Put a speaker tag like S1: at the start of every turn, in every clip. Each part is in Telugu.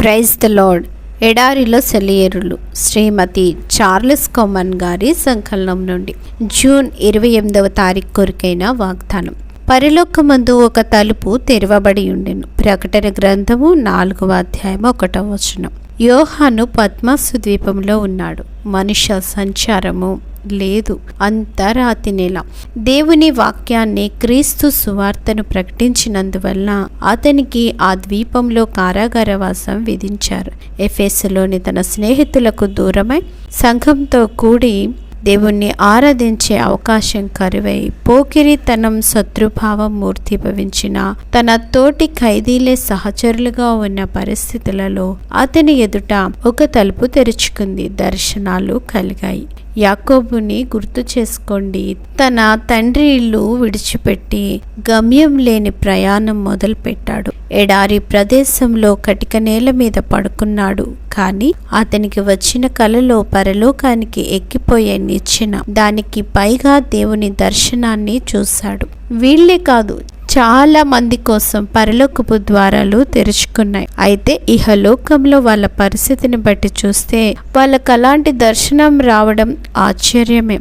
S1: Praise the lord. ఎడారిలో సెలయేరులు. శ్రీమతి చార్లెస్ కొమన్ గారి సంకలనం నుండి. జూన్ ఇరవై ఎనిమిదవ తారీఖు కొరికైన వాగ్దానం. పరిలోకమందు ఒక తలుపు తెరవబడి ఉండెను. ప్రకటన గ్రంథము నాలుగవ అధ్యాయం ఒకటవ వచనం. యోహాను పద్మాసు ద్వీపంలో ఉన్నాడు. మనుష్య సంచారము లేదు. అంతరాతి నెల. దేవుని వాక్యాన్ని క్రీస్తు సువార్తను ప్రకటించినందువల్ల అతనికి ఆ ద్వీపంలో కారాగారవాసం విధించారు. ఎఫెస్లోని తన స్నేహితులకు దూరమై సంఘంతో కూడి దేవుణ్ణి ఆరాధించే అవకాశం కరువై పోకిరితనం శత్రుభావం మూర్తిభవించిన తన తోటి ఖైదీలే సహచరులుగా ఉన్న పరిస్థితులలో అతని ఎదుట ఒక తలుపు తెరుచుకుంది. దర్శనాలు కలిగాయి. యాకోబుని గుర్తు చేసుకోండి. తన తండ్రి ఇల్లు విడిచిపెట్టి గమ్యం లేని ప్రయాణం మొదలుపెట్టాడు. ఎడారి ప్రదేశంలో కటిక నేల మీద పడుకున్నాడు. కానీ అతనికి వచ్చిన కలలో పరలోకానికి ఎక్కిపోయే నిచ్చెన దానికి పైగా దేవుని దర్శనాన్ని చూశాడు. వీళ్ళే కాదు చాలా మంది కోసం పరలోకపు ద్వారాలు తెరుచుకున్నాయి. అయితే ఇహలోకంలో వాళ్ళ పరిస్థితిని బట్టి చూస్తే వాళ్ళకు అలాంటి దర్శనం రావడం ఆశ్చర్యమే.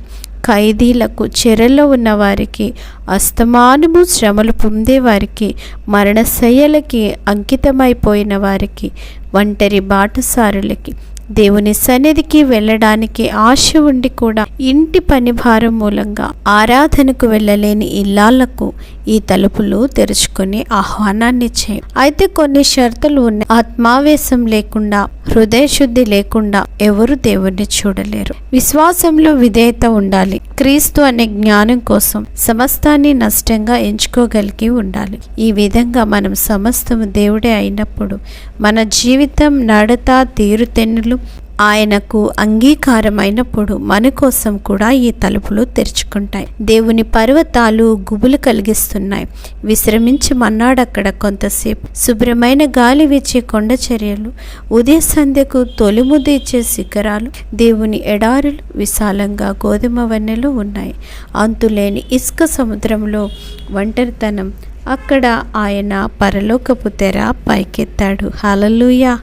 S1: ఖైదీలకు చెరలో ఉన్న వారికి అస్తమానము శ్రమలు పొందేవారికి మరణశయ్యలకి అంకితమైపోయిన వారికి ఒంటరి బాటసారులకి దేవుని సన్నిధికి వెళ్ళడానికి ఆశ ఉండి కూడా ఇంటి పని భారం మూలంగా ఆరాధనకు వెళ్ళలేని ఇల్లాలకు ఈ తలుపులు తెరుచుకొని ఆహ్వానాన్ని ఇచ్చాయి. అయితే కొన్ని షరతులు ఉన్నాయి. ఆత్మావేశం లేకుండా హృదయశుద్ధి లేకుండా ఎవరు దేవుణ్ణి చూడలేరు. విశ్వాసంలో విధేయత ఉండాలి. క్రీస్తు అనే జ్ఞానం కోసం సమస్తాన్ని నష్టంగా ఎంచుకోగలిగి ఉండాలి. ఈ విధంగా మనం సమస్తము దేవుడే అయినప్పుడు మన జీవితం నడత తీరుతెన్నులు ఆయనకు అంగీకారమైనప్పుడు మన కోసం కూడా ఈ తలుపులు తెరుచుకుంటాయి. దేవుని పర్వతాలు గుబులు కలిగిస్తున్నాయి. విశ్రమించమన్నాడు అక్కడ కొంతసేపు. శుభ్రమైన గాలి వీచే కొండ చర్యలు ఉదయ సంధ్యకు తొలిముద్దు ఇచ్చే శిఖరాలు దేవుని ఎడారులు విశాలంగా గోధుమ వన్నెలు ఉన్నాయి. అంతులేని ఇసుక సముద్రంలో ఒంటరితనం. అక్కడ ఆయన పరలోకపు తెర పైకెత్తాడు. హలలుయా